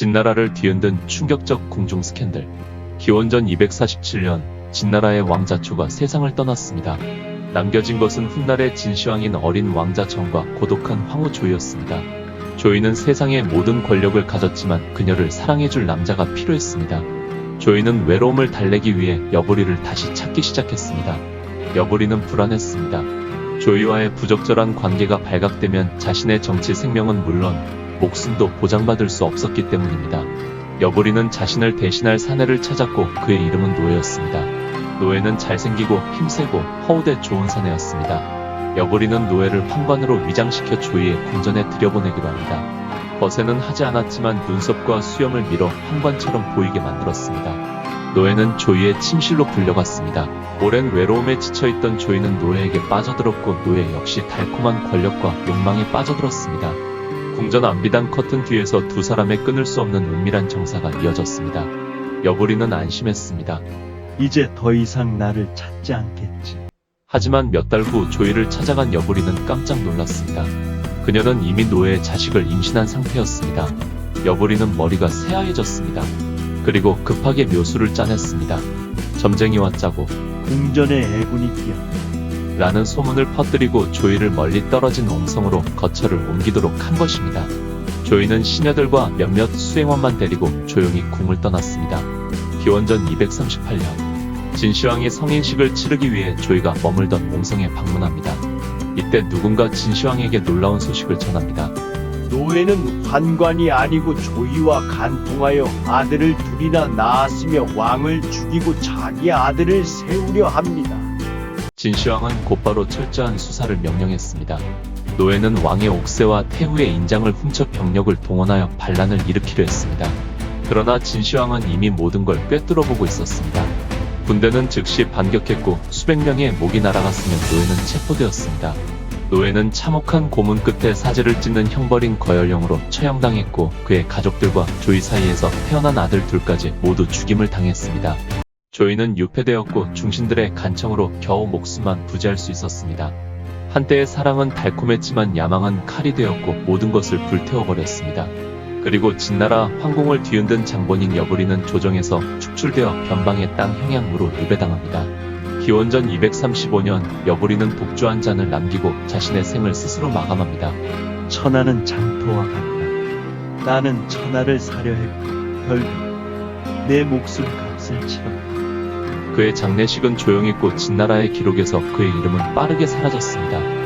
진나라를 뒤흔든 충격적 궁중 스캔들. 기원전 247년 진나라의 왕자 조가 세상을 떠났습니다. 남겨진 것은 훗날의 진시황인 어린 왕자 정과 고독한 황후 조이였습니다. 조이는 세상의 모든 권력을 가졌지만 그녀를 사랑해줄 남자가 필요했습니다. 조이는 외로움을 달래기 위해 여보리를 다시 찾기 시작했습니다. 여보리는 불안했습니다. 조이와의 부적절한 관계가 발각되면 자신의 정치 생명은 물론 목숨도 보장받을 수 없었기 때문입니다. 여보리는 자신을 대신할 사내를 찾았고 그의 이름은 노예였습니다. 노예는 잘생기고 힘세고 허우대 좋은 사내였습니다. 여보리는 노예를 황관으로 위장시켜 조이의 궁전에 들여보내기로 합니다. 거세는 하지 않았지만 눈썹과 수염을 밀어 황관처럼 보이게 만들었습니다. 노예는 조이의 침실로 불려갔습니다. 오랜 외로움에 지쳐있던 조이는 노예에게 빠져들었고 노예 역시 달콤한 권력과 욕망에 빠져들었습니다. 궁전 안비단 커튼 뒤에서 두 사람의 끊을 수 없는 은밀한 정사가 이어졌습니다. 여보리는 안심했습니다. 이제 더 이상 나를 찾지 않겠지. 하지만 몇 달 후 조이를 찾아간 여보리는 깜짝 놀랐습니다. 그녀는 이미 노예의 자식을 임신한 상태였습니다. 여보리는 머리가 새하얘졌습니다. 그리고 급하게 묘수를 짜냈습니다. 점쟁이와 짜고 궁전에 애군이 끼어 라는 소문을 퍼뜨리고 조이를 멀리 떨어진 옹성으로 거처를 옮기도록 한 것입니다. 조이는 시녀들과 몇몇 수행원만 데리고 조용히 궁을 떠났습니다. 기원전 238년 진시황이 성인식을 치르기 위해 조이가 머물던 옹성에 방문합니다. 이때 누군가 진시황에게 놀라운 소식을 전합니다. 노예는 환관이 아니고 조이와 간통하여 아들을 둘이나 낳았으며 왕을 죽이고 자기 아들을 세우려 합니다. 진시황은 곧바로 철저한 수사를 명령했습니다. 노예는 왕의 옥새와 태후의 인장을 훔쳐 병력을 동원하여 반란을 일으키려 했습니다. 그러나 진시황은 이미 모든 걸 꿰뚫어보고 있었습니다. 군대는 즉시 반격했고 수백 명의 목이 날아갔으며 노예는 체포되었습니다. 노예는 참혹한 고문 끝에 사지를 찢는 형벌인 거열령으로 처형당했고 그의 가족들과 조이 사이에서 태어난 아들 둘까지 모두 죽임을 당했습니다. 조이는 유폐되었고 중신들의 간청으로 겨우 목숨만 부지할 수 있었습니다. 한때의 사랑은 달콤했지만 야망은 칼이 되었고 모든 것을 불태워버렸습니다. 그리고 진나라 황궁을 뒤흔든 장본인 여부리는 조정에서 축출되어 변방의 땅 형양으로 유배당합니다. 기원전 235년 여부리는 독주 한 잔을 남기고 자신의 생을 스스로 마감합니다. 천하는 장터와 같다. 나는 천하를 사려 했고 결국 내 목숨 값을 치렀다. 그의 장례식은 조용했고 진나라의 기록에서 그의 이름은 빠르게 사라졌습니다.